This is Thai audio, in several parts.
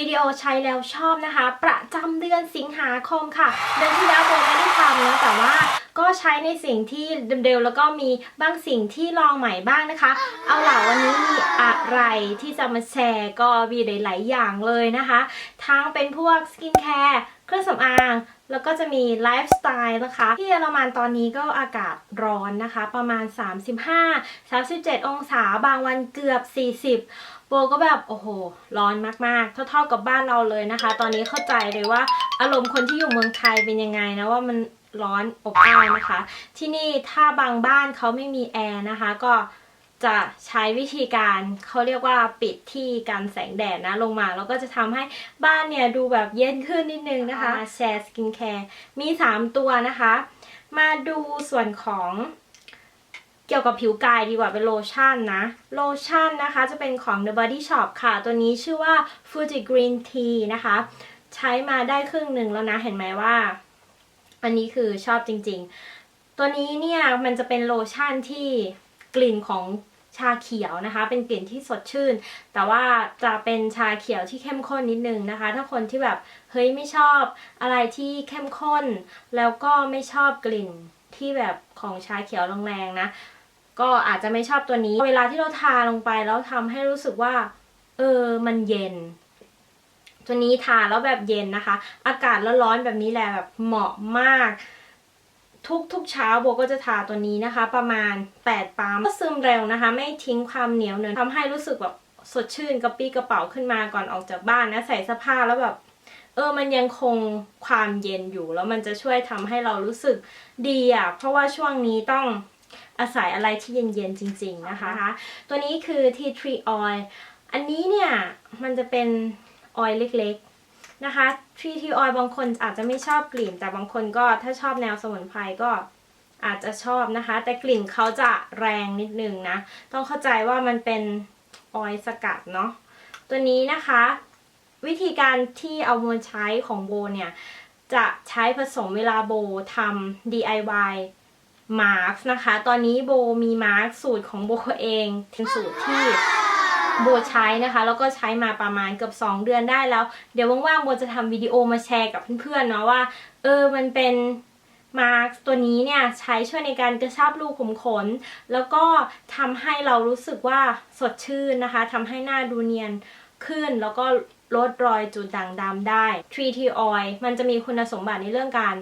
วิดีโอใช้แล้วชอบนะคะ ประจำเดือนสิงหาคมค่ะ เดือนที่แล้วโบไม่ได้ทำนะแต่ว่าก็ใช้ในสิ่งที่เดิมๆแล้วก็มีบางสิ่งที่ลองใหม่บ้างนะคะ เอาล่ะวันนี้มีอะไรที่จะมาแชร์ก็มีหลายๆอย่างเลยนะคะ ทั้งเป็นพวกสกินแคร์เครื่องสำอาง แล้วก็จะมีไลฟ์สไตล์นะคะ ที่เยอรมันตอนนี้ก็อากาศร้อนนะคะ ประมาณ 35 37 องศาบางวันเกือบ 40โบก็แบบโอ้โห ร้อนมากๆ เท่าๆกับบ้านเราเลยนะคะ ตอนนี้เข้าใจเลยว่าอารมณ์คนที่อยู่เมืองไทยเป็นยังไงนะว่ามันร้อนอบอ้าวนะคะ ที่นี่ถ้าบางบ้านเขาไม่มีแอร์นะคะ ก็ จะใช้วิธีการเขาเรียกว่าปิดที่กันแสงแดดนะลงมา แล้วก็จะทำให้บ้านเนี่ยดูแบบเย็นขึ้นนิดนึงนะคะแชร์สกินแคร์มี 3 ตัวนะคะ มาดูส่วนของเกี่ยวกับผิวกายดีกว่าเป็นโลชั่นนะโลชั่นนะคะจะเป็นของ The Body Shop ค่ะ ตัวนี้ชื่อว่า Fuji Green Tea นะคะ ใช้มาได้ครึ่งหนึ่งแล้วนะเห็นไหมว่า อันนี้คือชอบจริง ๆ ตัวนี้เนี่ยมันจะเป็นโลชั่นที่กลิ่นของ ชาเขียวนะคะ เป็นกลิ่นที่สดชื่น แต่ว่าจะเป็นชาเขียวที่เข้มข้นนิดนึงนะคะ ถ้าคนที่แบบเฮ้ยไม่ชอบอะไรที่เข้มข้น แล้วก็ไม่ชอบกลิ่นที่แบบของชาเขียวแรงๆนะ ก็อาจจะไม่ชอบตัวนี้ เวลาที่เราทาลงไปแล้วทำให้รู้สึกว่า เออมันเย็น ตัวนี้ทาแล้วแบบเย็นนะคะ อากาศร้อนๆแบบนี้แหละแบบเหมาะมาก ทุกทุกเช้าโบก็จะทาตัวนี้นะคะ ประมาณ 8ปั๊มก็ซึมเร็วนะคะ ไม่ทิ้งความเหนียวเนอะทำให้รู้สึกแบบสดชื่นกระปี้กระเป๋าขึ้นมาก่อนออกจากบ้านนะใส่เสื้อผ้าแล้วแบบเออ มันยังคงความเย็นอยู่แล้วมันจะช่วยทำให้เรารู้สึกดีอะ เพราะว่าช่วงนี้ต้องอาศัยอะไรที่เย็นๆจริง ๆนะคะ ตัวนี้คือ tea tree oil อันนี้เนี่ย มันจะเป็นออยล์เล็กๆ นะคะ tree tree oil บางคนอาจจะไม่ชอบกลิ่น แต่บางคนก็ถ้าชอบแนวสมุนไพรก็อาจจะชอบนะคะ แต่กลิ่นเขาจะแรงนิดนึงนะ ต้องเข้าใจว่ามันเป็นออยล์สกัดเนาะตัวนี้นะคะ วิธีการที่เอามาใช้ของโบเนี่ยจะใช้ผสมเวลาโบทำ DIY มาร์กนะคะ ตอนนี้โบมีมาร์กสูตรของโบเองเป็นสูตรที่ โบใช้นะคะ แล้วก็ใช้มาประมาณเกือบ 2 เดือนได้แล้ว เดี๋ยวว่างๆโบจะทำวิดีโอมาแชร์กับเพื่อนๆเนาะว่า เออมันเป็นมาร์กตัวนี้เนี่ยใช้ช่วยในการกระชับรูขุมขน แล้วก็ทำให้เรารู้สึกว่าสดชื่นนะคะทำให้หน้าดูเนียนขึ้นแล้วก็ลดรอยจุดด่างดำได้ Tree Tea Oil มันจะมีคุณสมบัติในเรื่องการ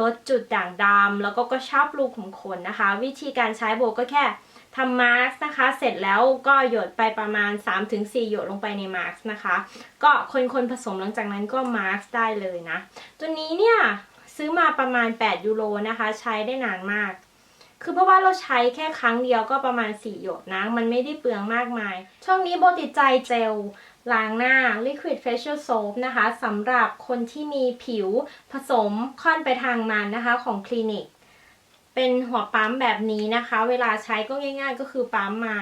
ลดจุดด่างดำแล้วก็กระชับรูขุมขนนะคะ วิธีการใช้โบก็แค่ทำมาร์กนะคะ เสร็จแล้วก็หยดไปประมาณ 3-4 หยดลงไปในมาร์กนะคะ ก็คนๆผสมหลังจากนั้นก็มาร์กได้เลยนะ ตัวนี้เนี่ยซื้อมาประมาณ 8 ยูโรนะคะ ใช้ได้นานมาก คือเพราะว่าเราใช้แค่ครั้งเดียวก็ประมาณ 4 หยดนะ มันไม่ได้เปลืองมากมาย ช่วงนี้โบติดใจเจล ล้างหน้า Liquid Facial Soap นะคะสำหรับคนที่มีผิวผสมค่อนไปทางมันนะคะของคลินิก เป็นหัวปั๊มแบบนี้นะคะ เวลาใช้ก็ง่าย ๆ ก็คือปั๊มมา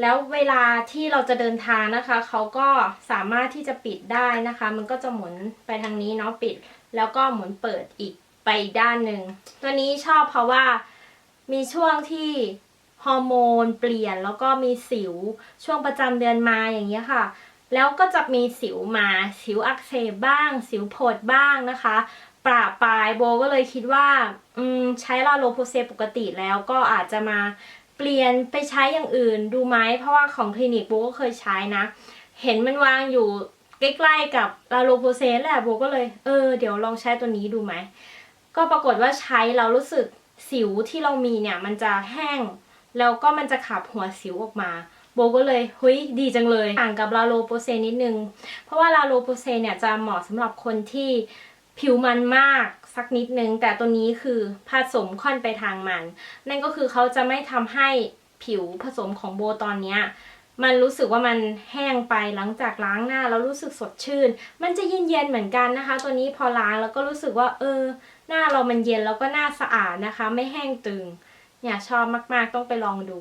แล้วเวลาที่เราจะเดินทางนะคะ เขาก็สามารถที่จะปิดได้นะคะ มันก็จะหมุนไปทางนี้เนาะปิด แล้วก็หมุนเปิดอีกไปอีกด้านหนึ่ง ตัวนี้ชอบเพราะว่ามีช่วงที่ ฮอร์โมนเปลี่ยนแล้วก็มีสิวช่วงประจำเดือนมาอย่างเงี้ยค่ะ แล้วก็จะมีสิวมาสิวอักเสบบ้าง สิวโผดบ้างนะคะปราปลายโบก็เลยคิดว่าอืมใช้ลาโลโพเซปกติแล้วก็อาจจะมาเปลี่ยนไปใช้อย่างอื่นดูไหมเพราะว่าของคลินิกโบก็เคยใช้นะ เห็นมันวางอยู่ใกล้ๆกับลาโลโพเซแหละโบก็เลยเออเดี๋ยวลองใช้ตัวนี้ดูไหมก็ปรากฏว่าใช้เรารู้สึกสิวที่เรามีเนี่ยมันจะแห้ง แล้วก็มันจะขับหัวสิวออกมาโบก็เลยเฮ้ยดีจังเลยต่างกับลาโลโปเซนิดนึง เพราะว่าลาโลโปเซเนี่ยจะเหมาะสำหรับคนที่ผิวมันมากสักนิดนึง แต่ตัวนี้คือผสมค่อนไปทางมัน นั่นก็คือเขาจะไม่ทำให้ผิวผสมของโบตอนเนี้ยมันรู้สึกว่ามันแห้งไปหลังจากล้างหน้าแล้วรู้สึกสดชื่น มันจะเย็นๆเหมือนกันนะคะ ตัวนี้พอล้างแล้วก็รู้สึกว่าเออ หน้าเรามันเย็นแล้วก็หน้าสะอาดนะคะ ไม่แห้งตึง เนี่ยชอบมากๆต้องไปลองดู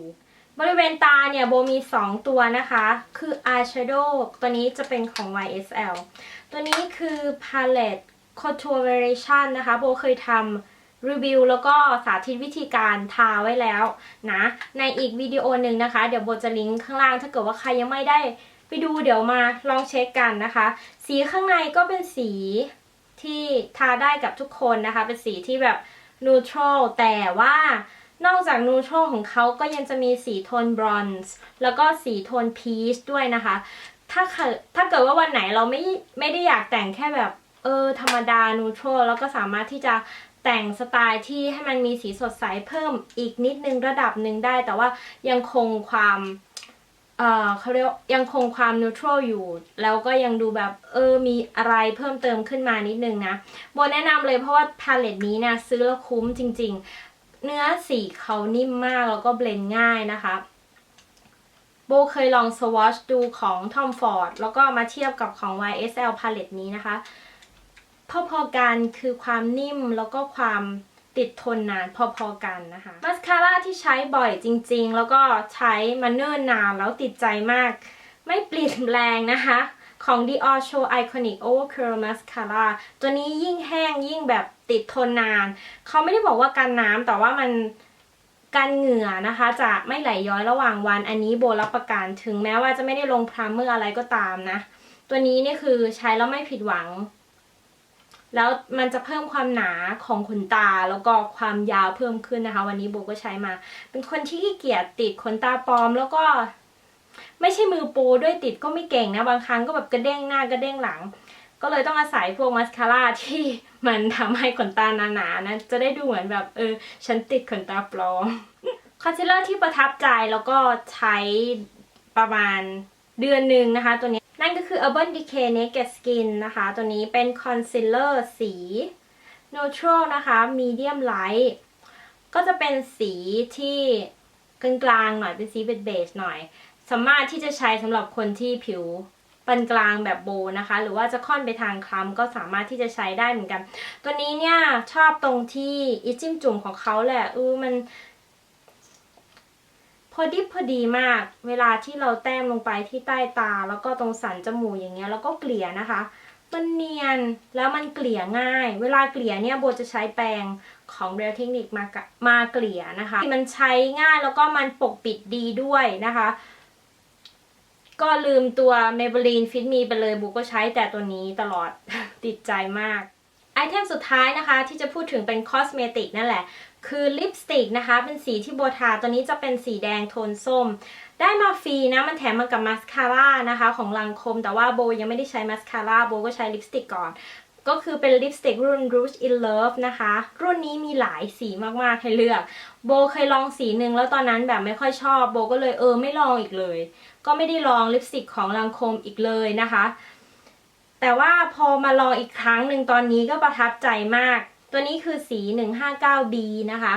บริเวณตาเนี่ยโบมี 2 ตัวนะคะ คือ eyeshadow ตัวนี้จะเป็นของ YSL ตัวนี้คือ palette contour variation นะคะ โบเคยทำรีวิวแล้วก็สาธิตวิธีการทาไว้แล้วนะ ในอีกวิดีโอหนึ่งนะคะ เดี๋ยวโบจะลิงก์ข้างล่างถ้าเกิดว่าใครยังไม่ได้ไปดูเดี๋ยวมาลองเช็คกันนะคะ สีข้างในก็เป็นสีที่ทาได้กับทุกคนนะคะ เป็นสีที่แบบ neutral แต่ว่า นอกจาก neutral ของเขาก็ยังจะมีสีโทนบรอนซ์แล้วก็สีโทนพีชด้วยนะคะ ถ้าถ้าเกิดว่าวันไหนเราไม่ไม่ได้อยากแต่งแค่แบบเออธรรมดา neutral แล้วก็สามารถที่จะแต่งสไตล์ที่ให้มันมีสีสดใสเพิ่มอีกนิดนึงระดับหนึ่งได้ แต่ว่ายังคงความเออเขาเรียกยังคงความ neutral อยู่ แล้วก็ยังดูแบบเออมีอะไรเพิ่มเติมขึ้นมานิดนึงนะโบแนะนำเลยเพราะว่าพาเลตนี้นี่ยซื้อแล้วคุ้มจริง ๆ เนื้อสีเขานิ่มมากแล้วก็เบลนด์ง่ายนะคะโบเคยลองสวอชดูของ Tom Ford แล้วก็มาเทียบกับของ YSL Palette นี้นะคะ พอๆกันคือความนิ่มแล้วก็ความติดทนนานพอๆกันนะคะมาสคาร่าที่ใช้บ่อยจริงๆ แล้วก็ใช้มาเนิ่นนานแล้วติดใจมาก ไม่เปลี่ยนแปลงนะคะ ของ Dior Show Iconic Over Curl Mascara ตัวนี้ยิ่งแห้งยิ่งแบบติดทนนาน เขาไม่ได้บอกว่ากันน้ำแต่ว่ามันกันเหงื่อนะคะ จะไม่ไหลย้อยระหว่างวัน อันนี้โบรับประกันถึงแม้ว่าจะไม่ได้ลงพรามเมอร์อะไรก็ตามนะ ตัวนี้นี่คือใช้แล้วไม่ผิดหวัง แล้วมันจะเพิ่มความหนาของขนตาแล้วก็ความยาวเพิ่มขึ้นนะคะ วันนี้โบก็ใช้มา เป็นคนที่ขี้เกียจติดขนตาปลอมแล้วก็ ไม่ใช่มือโปด้วยติดก็ไม่เก่งนะบางครั้งก็แบบกระเด้งหน้ากระเด้งหลัง ก็เลยต้องอาศัยพวกมัสคาร่าที่มันทำให้ขนตาหนาๆนะจะได้ดูเหมือนแบบเออฉันติดขนตาปลอมคอนซีลเลอร์ที่ประทับใจแล้วก็ใช้ประมาณเดือนหนึ่งนะคะตัวนี้นั่นก็คือ Urban Decay Naked Skin นะคะ ตัวนี้เป็นคอนซีลเลอร์สี neutral นะคะ medium light ก็จะเป็นสีที่กลางๆหน่อยเป็นสีเบจๆหน่อย สามารถที่จะใช้สำหรับคนที่ผิวปานกลางแบบโบนะคะ หรือว่าจะค่อนไปทางคล้ำก็สามารถที่จะใช้ได้เหมือนกัน ตัวนี้เนี่ยชอบตรงที่อีจิ้มจุ่มของเขาแหละเออมัน พอดิบพอดีมาก เวลาที่เราแต้มลงไปที่ใต้ตา แล้วก็ตรงสันจมูกอย่างเงี้ยแล้วก็เกลี่ยนะคะ มันเนียนแล้วมันเกลี่ยง่าย เวลาเกลี่ยเนี่ยโบจะใช้แปรงของ Real Technique มามาเกลี่ยนะคะ มันใช้ง่ายแล้วก็มันปกปิดดีด้วยนะคะ ก็ลืมตัว Maybelline Fit Me ไปเลยโบก็ใช้แต่ตัวนี้ตลอด ติดใจมาก ไอเทมสุดท้ายนะคะ ที่จะพูดถึงเป็นคอสเมติกนั่นแหละ คือลิปสติกนะคะ เป็นสีที่โบทาตัวนี้จะเป็นสีแดงโทนส้ม ได้มาฟรีนะ มันแถมมากับมาสคาร่านะคะ ของลังคม แต่ว่าโบยังไม่ได้ใช้มาสคาร่าโบก็ใช้ลิปสติกก่อนก็คือเป็นลิปสติกรุ่น Rouge in Love นะคะ รุ่นนี้มีหลายสีมากๆให้เลือก โบเคยลองสีหนึ่งแล้วตอนนั้นแบบไม่ค่อยชอบ โบก็เลยเออไม่ลองอีกเลย ก็ไม่ได้ลองลิปสติกของลังคมอีกเลยนะคะ แต่ว่าพอมาลองอีกครั้งหนึ่งตอนนี้ก็ประทับใจมาก ตัวนี้คือสี 159B นะคะ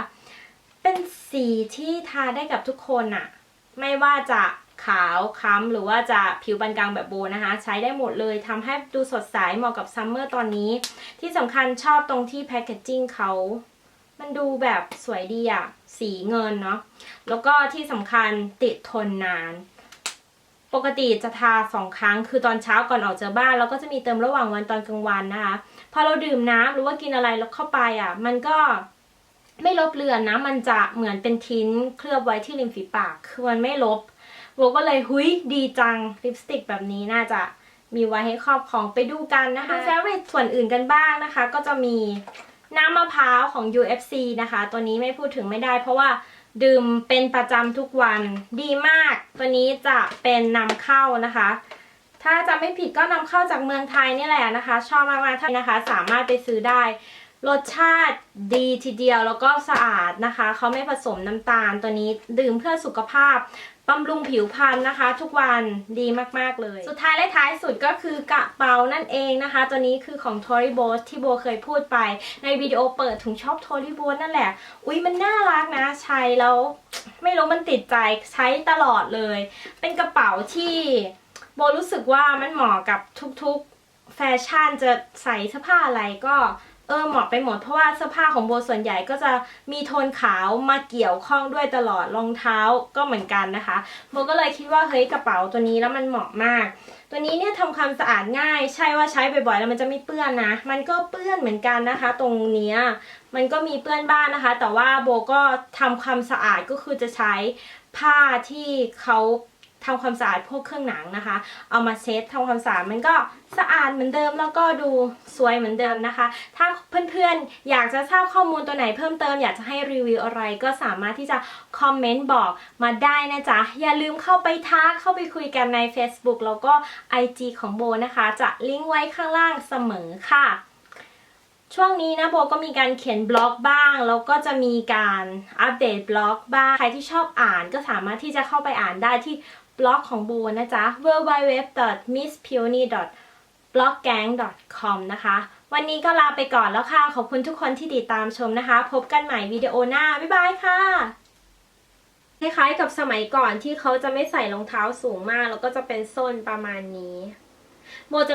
เป็นสีที่ทาได้กับทุกคนอะไม่ว่าจะขาวค้ำหรือว่าจะผิวปานกลางแบบโบนะคะ ใช้ได้หมดเลยทำให้ดูสดใสเหมาะกับซัมเมอร์ตอนนี้ ที่สำคัญชอบตรงที่แพคเกจจิ้งเขา มันดูแบบสวยดีอะสีเงินเนาะแล้วก็ที่สำคัญติดทนนาน ปกติจะทาสองครั้ง คือตอนเช้าก่อนออกจากบ้าน แล้วก็จะมีเติมระหว่างวันตอนกลางวันนะคะ พอเราดื่มน้ำหรือว่ากินอะไรแล้วเข้าไปอะ มันก็ไม่ลบเลือนนะ มันจะเหมือนเป็นทิ้นเคลือบไว้ที่ริมฝีปาก คือมันไม่ลบโบก็เลยหุยดีจังลิปสติกแบบนี้น่าจะมีไว้ให้ครอบครองไปดูกันนะคะแฟเวทส่วนอื่นกันบ้างนะคะ ก็จะมีน้ำมะพร้าวของ UFC นะคะ ตัวนี้ไม่พูดถึงไม่ได้เพราะว่า ดื่มเป็นประจำทุกวันดีมาก ตัวนี้จะเป็นนำเข้านะคะ ถ้าจะไม่ผิดก็นำเข้าจากเมืองไทยนี่แหละนะคะ ชอบมากๆท่านนะคะ สามารถไปซื้อได้ รสชาติดีทีเดียวแล้วก็สะอาดนะคะ เขาไม่ผสมน้ำตาลตัวนี้ดื่มเพื่อสุขภาพ บำรุงผิวพรรณนะคะ ทุกวันดีมากๆเลย สุดท้ายและท้ายสุดก็คือกระเป๋านั่นเองนะคะ ตัวนี้คือของ Tory b o s ที่โบเคยพูดไป ในวิดีโอเปิดถุงชอบ Tory b o s นั่นแหละ อุ๊ยมันน่ารักนะ ใช้แล้วไม่รู้มันติดใจใช้ตลอดเลย เป็นกระเป๋าที่โบรู้สึกว่ามันเหมาะกับทุกๆแฟชั่นจะใส่เสื้อผ้าอะไรก็ เออเหมาะไปหมดเพราะว่าเสื้อผ้าของโบส่วนใหญ่ก็จะมีโทนขาวมาเกี่ยวข้องด้วยตลอดรองเท้าก็เหมือนกันนะคะโบก็เลยคิดว่าเฮ้ยกระเป๋าตัวนี้แล้วมันเหมาะมาก ตัวนี้เนี่ยทำความสะอาดง่าย ใช่ว่าใช้บ่อยๆแล้วมันจะไม่เปื้อนนะ มันก็เปื้อนเหมือนกันนะคะ ตรงเนี้ยมันก็มีเปื้อนบ้างนนะคะ แต่ว่าโบก็ทำความสะอาดก็คือจะใช้ผ้าที่เขา ทำความสะอาดพวกเครื่องหนังนะคะ เอามาเช็ดทำความสะอาดมันก็สะอาดเหมือนเดิมแล้วก็ดูสวยเหมือนเดิมนะคะ ถ้าเพื่อนๆ อยากจะทราบข้อมูลตัวไหนเพิ่มเติม อยากจะให้รีวิวอะไรก็สามารถที่จะคอมเมนต์บอกมาได้นะจ๊ะ อย่าลืมเข้าไปทักเข้าไปคุยกันใน Facebook แล้วก็ IG ของโบนะคะ จะลิงก์ไว้ข้างล่างเสมอค่ะ ช่วงนี้นะโบก็มีการเขียนบล็อกบ้าง แล้วก็จะมีการอัปเดตบล็อกบ้าง ใครที่ชอบอ่านก็สามารถที่จะเข้าไปอ่านได้ที่ บล็อกของโบนะจ๊ะ www.misspeony.bloggang.com นะคะ วันนี้ก็ลาไปก่อนแล้วค่ะ ขอบคุณทุกคนที่ติดตามชมนะคะ พบกันใหม่วิดีโอหน้า บ๊ายบายค่ะคล้ายๆกับสมัยก่อนที่เขาจะไม่ใส่รองเท้าสูงมาก แล้วก็จะเป็นส้นประมาณนี้โบจะ